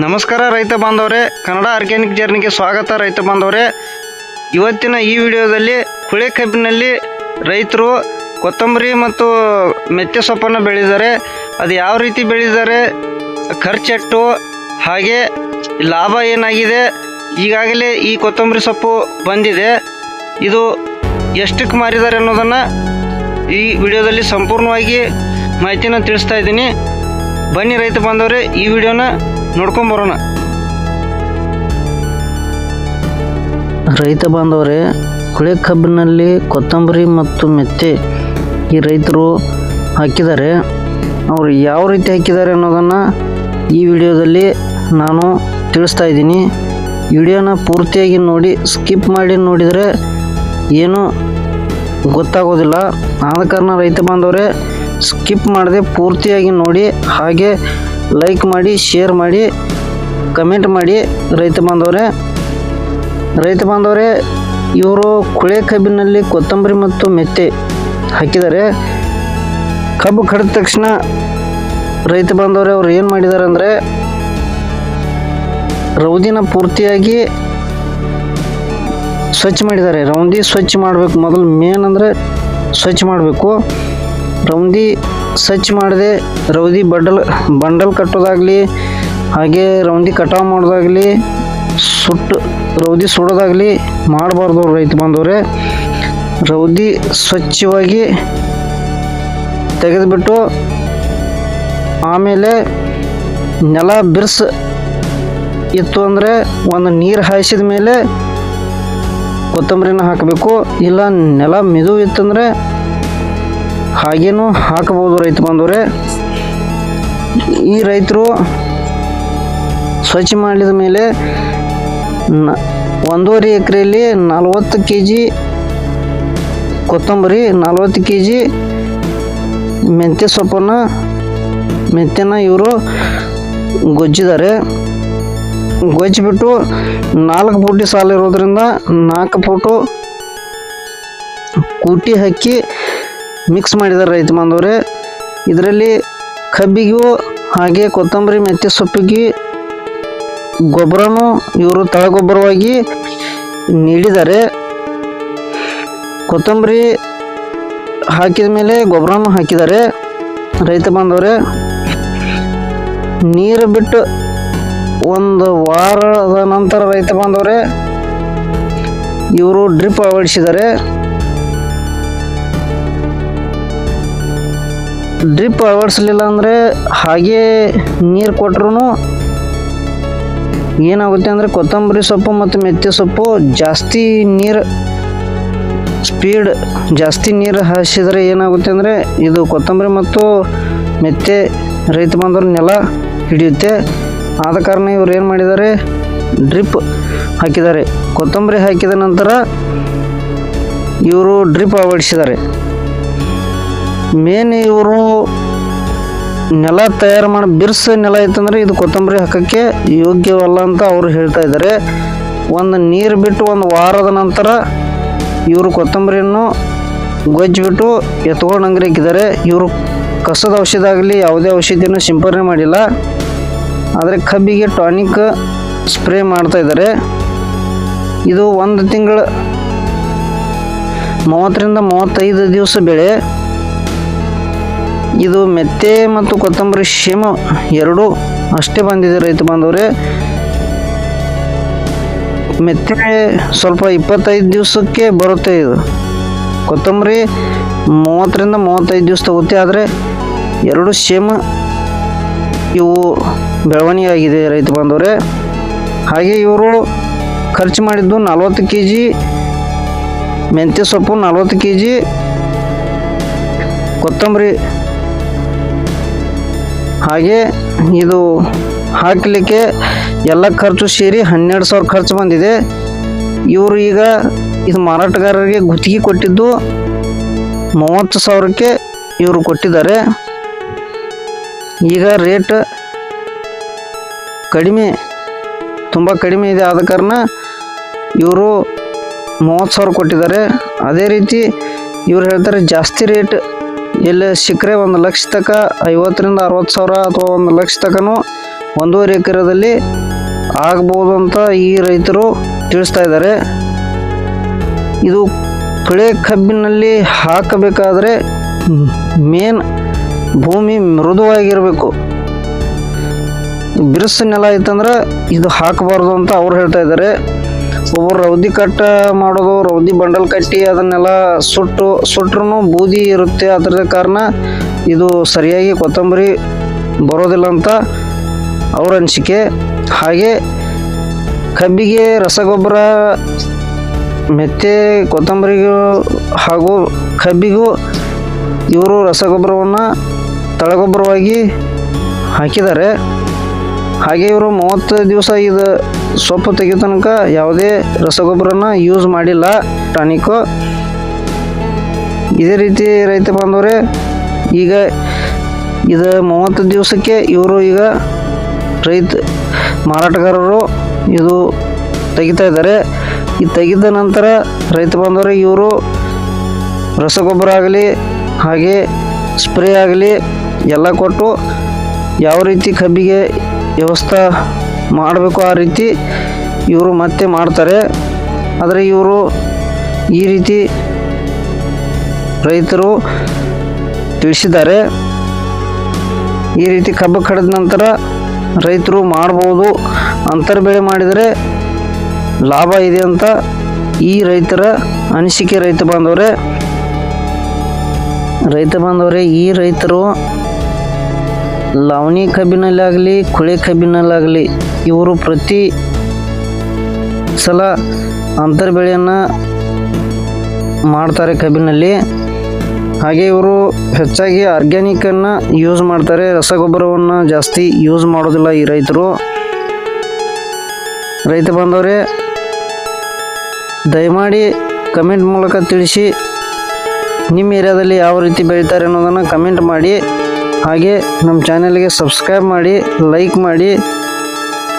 ನಮಸ್ಕಾರ ರೈತ ಬಾಂಧವರೇ, ಕನ್ನಡ ಆರ್ಗ್ಯಾನಿಕ್ ಜರ್ನಿಗೆ ಸ್ವಾಗತ ರೈತ ಬಾಂಧವರೇ. ಇವತ್ತಿನ ಈ ವಿಡಿಯೋದಲ್ಲಿ ಕುಳೆ ಕಬ್ಬಿನಲ್ಲಿ ರೈತರು ಕೊತ್ತಂಬರಿ ಮತ್ತು ಮೆತ್ತೆ ಸೊಪ್ಪನ್ನು ಬೆಳೆದಿದ್ದಾರೆ. ಅದು ಯಾವ ರೀತಿ ಬೆಳೆದಿದ್ದಾರೆ? ಖರ್ಚೆಟ್ಟು, ಹಾಗೆ ಲಾಭ ಏನಾಗಿದೆ? ಈಗಾಗಲೇ ಈ ಕೊತ್ತಂಬರಿ ಸೊಪ್ಪು ಬಂದಿದೆ. ಇದು ಎಷ್ಟಕ್ಕೆ ಮಾರಿದ್ದಾರೆ ಅನ್ನೋದನ್ನು ಈ ವಿಡಿಯೋದಲ್ಲಿ ಸಂಪೂರ್ಣವಾಗಿ ಮಾಹಿತಿನ ತಿಳಿಸ್ತಾ ಇದ್ದೀನಿ. ಬನ್ನಿ ರೈತ ಬಾಂಧವರೇ, ಈ ವಿಡಿಯೋನ ನೋಡ್ಕೊಂಬರೋಣ ರೈತ ಬಾಂಧವರೇ ಕುಳೆ ಕಬ್ಬಿನಲ್ಲಿ ಕೊತ್ತಂಬರಿ ಮತ್ತು ಮೆತ್ತೆ ಈ ರೈತರು ಹಾಕಿದ್ದಾರೆ. ಅವರು ಯಾವ ರೀತಿ ಹಾಕಿದ್ದಾರೆ ಅನ್ನೋದನ್ನು ಈ ವಿಡಿಯೋದಲ್ಲಿ ನಾನು ತಿಳಿಸ್ತಾ ಇದ್ದೀನಿ. ವಿಡಿಯೋನ ಪೂರ್ತಿಯಾಗಿ ನೋಡಿ, ಸ್ಕಿಪ್ ಮಾಡಿ ನೋಡಿದರೆ ಏನು ಗೊತ್ತಾಗೋದಿಲ್ಲ. ಆದ ಕಾರಣ ರೈತ ಬಾಂಧವರೇ, ಸ್ಕಿಪ್ ಮಾಡದೆ ಪೂರ್ತಿಯಾಗಿ ನೋಡಿ, ಹಾಗೆ ಲೈಕ್ ಮಾಡಿ ಶೇರ್ ಮಾಡಿ ಕಮೆಂಟ್ ಮಾಡಿ ರೈತ ಬಾಂಧವರೇ. ರೈತ ಬಾಂಧವರೇ, ಇವರು ಕುಳೆ ಕಬ್ಬಿನಲ್ಲಿ ಕೊತ್ತಂಬರಿ ಮತ್ತು ಮೆತ್ತೆ ಹಾಕಿದ್ದಾರೆ. ಕಬ್ಬು ಕಡಿದ ತಕ್ಷಣ ರೈತ ಬಾಂಧವರೇ ಅವ್ರು ಏನು ಮಾಡಿದ್ದಾರೆ ಅಂದರೆ, ರೌದಿನ ಪೂರ್ತಿಯಾಗಿ ಸ್ವಚ್ಛ ಮಾಡಿದ್ದಾರೆ. ರೌಂದಿ ಸ್ವಚ್ಛ ಮಾಡಬೇಕು. ಮೊದಲು ಮೇನ್ ಅಂದರೆ ಸ್ವಚ್ಛ ಮಾಡಬೇಕು. ರೌಂದಿ ಸ್ವಚ್ಛ ಮಾಡಿದೆ ರೌದಿ ಬಡ್ಡಲ್ ಬಂಡಲ್ ಕಟ್ಟೋದಾಗಲಿ, ಹಾಗೆ ರೌಂದಿ ಕಟಾವು ಮಾಡೋದಾಗಲಿ, ಸುಟ್ಟು ರೌದಿ ಸುಡೋದಾಗಲಿ ಮಾಡಬಾರ್ದು ರೈತ ಬಂದವರೇ ರೌದಿ ಸ್ವಚ್ಛವಾಗಿ ತೆಗೆದುಬಿಟ್ಟು ಆಮೇಲೆ ನೆಲ ಬಿರ್ಸ್ ಇತ್ತು ಅಂದರೆ ಒಂದು ನೀರು ಹಾಯಿಸಿದ ಮೇಲೆ ಕೊತ್ತಂಬರಿನ ಹಾಕಬೇಕು. ಇಲ್ಲ, ನೆಲ ಮೆದು ಇತ್ತಂದರೆ ಹಾಗೇನೂ ಹಾಕಬಹುದು ರೈತ ಬಂದವರೆ ಈ ರೈತರು ಸ್ವಚ್ಛ ಮಾಡಿದ ಮೇಲೆ ಒಂದೂವರೆ ಎಕರೆಯಲ್ಲಿ ನಲವತ್ತು ಕೆ ಜಿ ಕೊತ್ತಂಬರಿ, ನಲವತ್ತು ಕೆ ಜಿ ಮೆಂತ್ಯ ಸೊಪ್ಪನ್ನು, ಮೆಂತ್ಯನ ಇವರು ಗೊಜ್ಜಿದ್ದಾರೆ. ಗೊಜ್ಜಿಬಿಟ್ಟು ನಾಲ್ಕು ಫೂಟಿ ಸಾಲ ಇರೋದ್ರಿಂದ ನಾಲ್ಕು ಫೂಟು ಕೂಟಿ ಹಾಕಿ ಮಿಕ್ಸ್ ಮಾಡಿದ್ದಾರೆ ರೈತ ಬಾಂಧವರೇ. ಇದರಲ್ಲಿ ಕಬ್ಬಿಗೂ ಹಾಗೆ ಕೊತ್ತಂಬರಿ, ಮೆಂತ್ಯ ಸೊಪ್ಪಿಗೆ, ಗೊಬ್ಬರನೂ ಇವರು ತಳಗೊಬ್ಬರವಾಗಿ ನೀಡಿದ್ದಾರೆ. ಕೊತ್ತಂಬರಿ ಹಾಕಿದ ಮೇಲೆ ಗೊಬ್ಬರನೂ ಹಾಕಿದ್ದಾರೆ. ರೈತ ಬಾಂಧವರೇ, ನೀರು ಬಿಟ್ಟು ಒಂದು ವಾರದ ನಂತರ ರೈತ ಬಾಂಧವರೇ, ಇವರು ಡ್ರಿಪ್ ಅಳವಡಿಸಿದ್ದಾರೆ. ಡ್ರಿಪ್ ಅಳವಡಿಸಲಿಲ್ಲ ಅಂದರೆ ಹಾಗೇ ನೀರು ಕೊಟ್ರೂ ಏನಾಗುತ್ತೆ ಅಂದರೆ ಕೊತ್ತಂಬರಿ ಸೊಪ್ಪು ಮತ್ತು ಮೆತ್ತೆ ಸೊಪ್ಪು ಜಾಸ್ತಿ ನೀರು ಸ್ಪೀಡ್ ಜಾಸ್ತಿ ನೀರು ಹಾಸಿದರೆ ಏನಾಗುತ್ತೆ ಅಂದರೆ ಇದು ಕೊತ್ತಂಬರಿ ಮತ್ತು ಮೆತ್ತೆ ರೈತ ಬಂದರು ನೆಲ ಹಿಡಿಯುತ್ತೆ. ಆದ ಕಾರಣ ಇವ್ರು ಏನು ಮಾಡಿದ್ದಾರೆ? ಡ್ರಿಪ್ ಹಾಕಿದ್ದಾರೆ. ಕೊತ್ತಂಬರಿ ಹಾಕಿದ ನಂತರ ಇವರು ಡ್ರಿಪ್ ಅಳವಡಿಸಿದ್ದಾರೆ. ಮೇನ್ ಇವರು ನೆಲ ತಯಾರು ಮಾಡಿ ಬಿರ್ಸ ನೆಲ ಇತ್ತಂದ್ರೆ ಇದು ಕೊತ್ತಂಬರಿ ಹಾಕೋಕ್ಕೆ ಯೋಗ್ಯವಲ್ಲ ಅಂತ ಅವರು ಹೇಳ್ತಾ ಇದ್ದಾರೆ. ಒಂದು ನೀರು ಬಿಟ್ಟು ಒಂದು ವಾರದ ನಂತರ ಇವರು ಕೊತ್ತಂಬರಿಯನ್ನು ಗೊಜ್ಜಿಬಿಟ್ಟು ಎತ್ಕೊಂಡು ಅಂಗಡಿ ಹಾಕಿದ್ದಾರೆ. ಇವರು ಕಸದ ಔಷಧ ಆಗಲಿ ಯಾವುದೇ ಔಷಧಿಯನ್ನು ಸಿಂಪರಣೆ ಮಾಡಿಲ್ಲ. ಆದರೆ ಕಬ್ಬಿಗೆ ಟಾನಿಕ್ ಸ್ಪ್ರೇ ಮಾಡ್ತಾ ಇದ್ದಾರೆ. ಇದು ಒಂದು ತಿಂಗಳು, ಮೂವತ್ತರಿಂದ ಮೂವತ್ತೈದು ದಿವಸ ಬೆಳೆ. ಇದು ಮೆತ್ತೆ ಮತ್ತು ಕೊತ್ತಂಬರಿ ಶೇಮ ಎರಡು ಅಷ್ಟೇ ಬಂದಿದೆ ರೈತ ಬಾಂಧವರೇ. ಮೆತ್ತೆ ಸ್ವಲ್ಪ ಇಪ್ಪತ್ತೈದು ದಿವಸಕ್ಕೆ ಬರುತ್ತೆ ಇದು. ಕೊತ್ತಂಬರಿ ಮೂವತ್ತರಿಂದ ಮೂವತ್ತೈದು ದಿವಸ ತಗುತ್ತೆ ಆದರೆ ಎರಡು ಶೇಮ ಇವು ಬೆಳವಣಿಗೆ ಆಗಿದೆ ರೈತ ಬಾಂಧವರೇ. ಹಾಗೆ ಇವರು ಖರ್ಚು ಮಾಡಿದ್ದು ನಲ್ವತ್ತು ಕೆ ಜಿ ಮೆಂತ್ಯ ಸೊಪ್ಪು ನಲವತ್ತು ಕೆ ಜಿ ಕೊತ್ತಂಬರಿ ಹಾಗೆ ಇದು ಹಾಕಲಿಕ್ಕೆ ಎಲ್ಲ ಖರ್ಚು ಸೇರಿ ಹನ್ನೆರಡು ಸಾವಿರ ಖರ್ಚು ಬಂದಿದೆ. ಇವರು ಈಗ ಇದು ಮಾರಾಟಗಾರರಿಗೆ ಗುತ್ತಿಗೆ ಕೊಟ್ಟಿದ್ದು ಮೂವತ್ತು ಸಾವಿರಕ್ಕೆ ಇವರು ಕೊಟ್ಟಿದ್ದಾರೆ. ಈಗ ರೇಟ್ ಕಡಿಮೆ, ತುಂಬ ಕಡಿಮೆ ಇದೆ ಆದ ಕಾರಣ ಇವರು ಮೂವತ್ತು ಸಾವಿರ ಕೊಟ್ಟಿದ್ದಾರೆ. ಅದೇ ರೀತಿ ಇವರು ಹೇಳ್ತಾರೆ ಜಾಸ್ತಿ ರೇಟ್ ಎಲ್ಲಿ ಸಿಕ್ಕರೆ ಒಂದು ಲಕ್ಷ ತಕ, ಐವತ್ತರಿಂದ ಅರವತ್ತು ಸಾವಿರ ಅಥವಾ ಒಂದು ಲಕ್ಷ ತಕನೂ ಒಂದೂವರೆ ಎಕರೆದಲ್ಲಿ ಆಗ್ಬೋದು ಅಂತ ಈ ರೈತರು ತಿಳಿಸ್ತಾ ಇದ್ದಾರೆ. ಇದು ಕಳೆ ಕಬ್ಬಿನಲ್ಲಿ ಹಾಕಬೇಕಾದ್ರೆ ಮೇನ್ ಭೂಮಿ ಮೃದುವಾಗಿರಬೇಕು. ಬಿರುಸು ನೆಲ ಇತ್ತಂದ್ರೆ ಇದು ಹಾಕಬಾರ್ದು ಅಂತ ಅವ್ರು ಹೇಳ್ತಾ ಇದ್ದಾರೆ. ಒಬ್ಬರು ರೌದಿ ಕಟ್ ಮಾಡೋದು, ರೌದಿ ಬಂಡಲ್ ಕಟ್ಟಿ ಅದನ್ನೆಲ್ಲ ಸುಟ್ಟು ಸುಟ್ರೂ ಬೂದಿ ಇರುತ್ತೆ. ಅದರ ಕಾರಣ ಇದು ಸರಿಯಾಗಿ ಕೊತ್ತಂಬರಿ ಬರೋದಿಲ್ಲ ಅಂತ ಅವ್ರ ಅನಿಸಿಕೆ. ಹಾಗೆ ಕಬ್ಬಿಗೆ ರಸಗೊಬ್ಬರ, ಮೆತ್ತೆ, ಕೊತ್ತಂಬರಿಗೂ ಹಾಗೂ ಕಬ್ಬಿಗೂ ಇವರು ರಸಗೊಬ್ಬರವನ್ನು ತಳಗೊಬ್ಬರವಾಗಿ ಹಾಕಿದ್ದಾರೆ. ಹಾಗೆ ಇವರು ಮೂವತ್ತು ದಿವಸ ಇದು ಸೊಪ್ಪು ತೆಗೆಯೋ ತನಕ ಯಾವುದೇ ರಸಗೊಬ್ಬರನ ಯೂಸ್ ಮಾಡಿಲ್ಲ ಟಾನಿಕ್ಕು ಇದೇ ರೀತಿ ರೈತ ಬಾಂಧವರೇ, ಈಗ ಇದು ಮೂವತ್ತು ದಿವಸಕ್ಕೆ ಇವರು ಈಗ ರೈತ ಮಾರಾಟಗಾರರು ಇದು ತೆಗಿತಾ ಇದ್ದಾರೆ. ಈ ತೆಗೆದ ನಂತರ ರೈತ ಬಂದವರೇ ಇವರು ರಸಗೊಬ್ಬರ ಆಗಲಿ, ಹಾಗೆ ಸ್ಪ್ರೇ ಆಗಲಿ ಎಲ್ಲ ಕೊಟ್ಟು ಯಾವ ರೀತಿ ಕಬ್ಬಿಗೆ ವ್ಯವಸ್ಥೆ ಮಾಡಬೇಕು ಆ ರೀತಿ ಇವರು ಮತ್ತೆ ಮಾಡ್ತಾರೆ. ಆದರೆ ಇವರು ಈ ರೀತಿ ರೈತರು ತಿಳಿಸಿದ್ದಾರೆ. ಈ ರೀತಿ ಕಬ್ಬು ಕಡಿದ ನಂತರ ರೈತರು ಮಾಡ್ಬೋದು ಅಂತರ್ ಬೆಳೆ ಮಾಡಿದರೆ ಲಾಭ ಇದೆ ಅಂತ ಈ ರೈತರ ಅನಿಸಿಕೆ ರೈತ ಬಾಂಧವರೇ. ರೈತ ಬಾಂಧವರೇ, ಈ ರೈತರು ಲವಣಿ ಕಬ್ಬಿನಲ್ಲಾಗಲಿ ಕುಳೆ ಕಬ್ಬಿನಲ್ಲಾಗಲಿ ಇವರು ಪ್ರತಿ ಸಲ ಅಂತರ್ ಬೆಳೆಯನ್ನು ಮಾಡ್ತಾರೆ ಕಬ್ಬಿನಲ್ಲಿ. ಹಾಗೆ ಇವರು ಹೆಚ್ಚಾಗಿ ಆರ್ಗ್ಯಾನಿಕನ್ನು ಯೂಸ್ ಮಾಡ್ತಾರೆ. ರಸಗೊಬ್ಬರವನ್ನು ಜಾಸ್ತಿ ಯೂಸ್ ಮಾಡೋದಿಲ್ಲ ಈ ರೈತರು. ರೈತ ಬಾಂಧವರೇ, ದಯಮಾಡಿ ಕಮೆಂಟ್ ಮೂಲಕ ತಿಳಿಸಿ, ನಿಮ್ಮ ಏರಿಯಾದಲ್ಲಿ ಯಾವ ರೀತಿ ಬೆಳೀತಾರೆ ಅನ್ನೋದನ್ನು ಕಮೆಂಟ್ ಮಾಡಿ. ಹಾಗೆ ನಮ್ಮ ಚಾನೆಲ್ಗೆ ಸಬ್ಸ್ಕ್ರೈಬ್ ಮಾಡಿ ಲೈಕ್ ಮಾಡಿ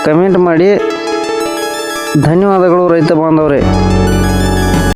ಕಮೆಂಟ್ ಮಾಡಿ. ಧನ್ಯವಾದಗಳು ರೈತ ಬಾಂಧವರೇ.